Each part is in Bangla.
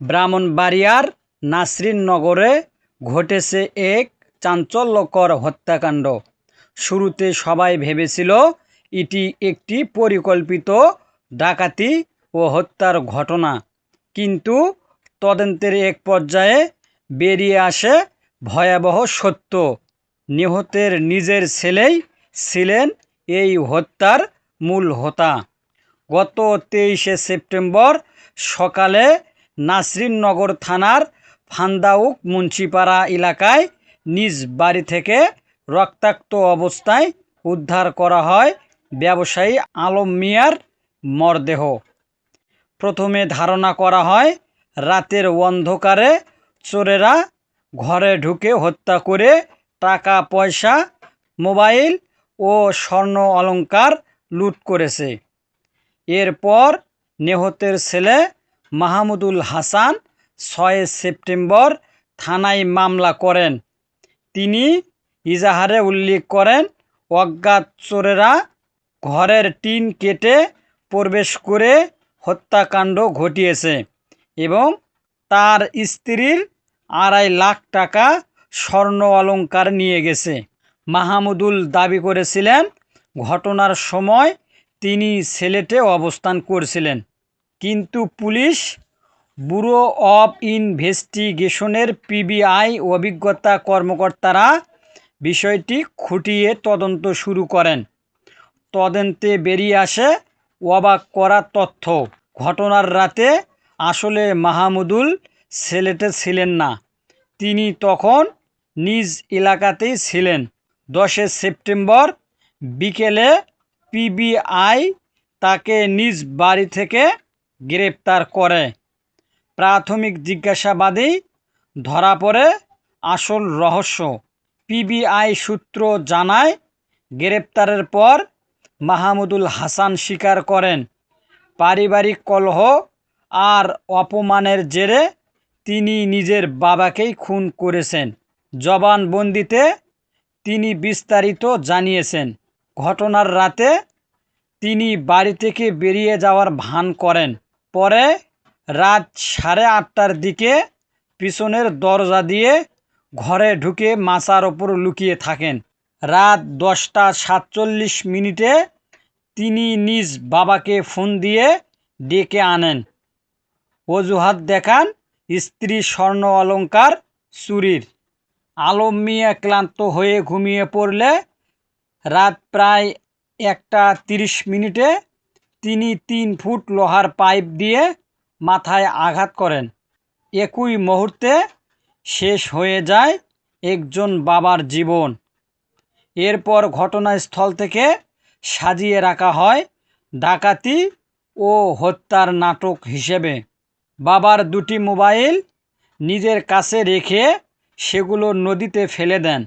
ব্রাহ্মণবাড়িয়ার নাসরিননগরে ঘটেছে এক চাঞ্চল্যকর হত্যাকাণ্ড। শুরুতে সবাই ভেবেছিল এটি একটি পরিকল্পিত ডাকাতি ও হত্যার ঘটনা। কিন্তু তদন্তের এক পর্যায়ে বেরিয়ে আসে ভয়াবহ সত্য। নিহতের নিজের ছেলেই ছিলেন এই হত্যার মূল হোতা। গত তেইশে সেপ্টেম্বর সকালে নাসরিননগর থানার ফান্দাউক মুন্সিপাড়া এলাকায় নিজ বাড়ি থেকে রক্তাক্ত অবস্থায় উদ্ধার করা হয় ব্যবসায়ী আলম মিয়ার মরদেহ। প্রথমে ধারণা করা হয়, রাতের অন্ধকারে চোরেরা ঘরে ঢুকে হত্যা করে টাকা পয়সা মোবাইল ও স্বর্ণ অলংকার লুট করেছে। এরপর নেহতের ছেলে মাহমুদুল হাসান ছয় সেপ্টেম্বর থানায় মামলা করেন। তিনি ইজাহারে উল্লেখ করেন, অজ্ঞাত চোরেরা ঘরের টিন কেটে প্রবেশ করে হত্যাকাণ্ড ঘটিয়েছে এবং তার স্ত্রীর আড়াই লাখ টাকা স্বর্ণ অলংকার নিয়ে গেছে। মাহমুদুল দাবি করেছিলেন, ঘটনার সময় তিনি সিলেটে অবস্থান করছিলেন। কিন্তু পুলিশ ব্যুরো অব ইনভেস্টিগেশনের পিবিআই অভিজ্ঞতা কর্মকর্তারা বিষয়টি খুঁটিয়ে তদন্ত শুরু করেন। তদন্তে বেরিয়ে আসে অবাক করা তথ্য। ঘটনার রাতে আসলে মাহমুদুল সিলেটে ছিলেন না। তিনি তখন নিজ এলাকাতেই ছিলেন। দশে সেপ্টেম্বর বিকেলে পিবিআই তাকে নিজ বাড়ি থেকে গ্রেপ্তার করে। প্রাথমিক জিজ্ঞাসাবাদেই ধরা পড়ে আসল রহস্য। পিবিআই সূত্র জানায়, গ্রেপ্তারের পর মাহমুদুল হাসান স্বীকার করেন, পারিবারিক কলহ আর অপমানের জেরে তিনি নিজের বাবাকেই খুন করেছেন। জবানবন্দিতে তিনি বিস্তারিত জানিয়েছেন, ঘটনার রাতে তিনি বাড়ি থেকে বেরিয়ে যাওয়ার ভান করেন। পরে রাত সাড়ে আটটার দিকে পিছনের দরজা দিয়ে ঘরে ঢুকে মাচার ওপর লুকিয়ে থাকেন। রাত দশটা সাতচল্লিশ মিনিটে তিনি নিজ বাবাকে ফোন দিয়ে ডেকে আনেন। অজুহাত দেখান স্ত্রী স্বর্ণ অলঙ্কার চুরির। আলম মিয়া ক্লান্ত হয়ে ঘুমিয়ে পড়লে রাত প্রায় একটা তিরিশ মিনিটে তিনি তিন ফুট লোহার পাইপ দিয়ে মাথায় আঘাত করেন। একই মুহূর্তে শেষ হয়ে যায় একজন বাবার জীবন। এরপর ঘটনাস্থল থেকে সাজিয়ে রাখা হয় ডাকাতি ও হত্যার নাটক হিসেবে। বাবার দুটি মোবাইল নিজের কাছে রেখে সেগুলো নদীতে ফেলে দেন।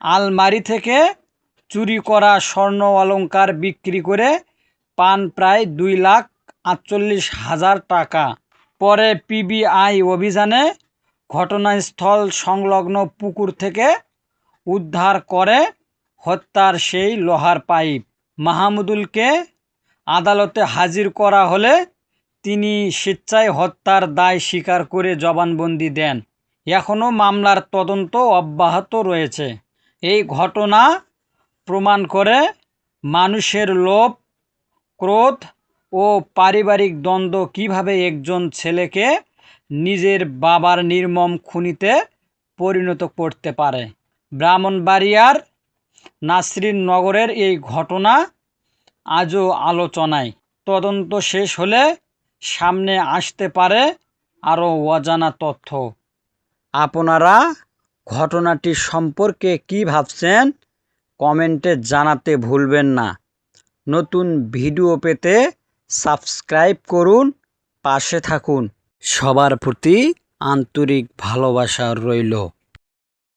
আলমারি থেকে চুরি করা স্বর্ণ অলঙ্কার বিক্রি করে পান প্রায় দুই লাখ আটচল্লিশ হাজার টাকা। পরে পিবিআই অভিযানে ঘটনাস্থল সংলগ্ন পুকুর থেকে উদ্ধার করে হত্যার সেই লোহার পাইপ। মাহমুদুলকে আদালতে হাজির করা হলে তিনি স্বেচ্ছায় হত্যার দায় স্বীকার করে জবানবন্দি দেন। এখনও মামলার তদন্ত অব্যাহত রয়েছে। এই ঘটনা প্রমাণ করে মানুষের লোভ ক্রোধ ও পারিবারিক দ্বন্দ্ব কীভাবে একজন ছেলেকে নিজের বাবার নির্মম খুনিতে পরিণত করতে পারে? ব্রাহ্মণবাড়িয়ার নাসরিন নগরের এই ঘটনা আজও আলোচনায়। তদন্ত শেষ হলে সামনে আসতে পারে আরও অজানা তথ্য। আপনারা ঘটনাটি সম্পর্কে কি ভাবছেন, কমেন্টে জানাতে ভুলবেন না। নতুন ভিডিও পেতে সাবস্ক্রাইব করুন পাশে থাকুন। সবার প্রতি আন্তরিক ভালোবাসা রইল।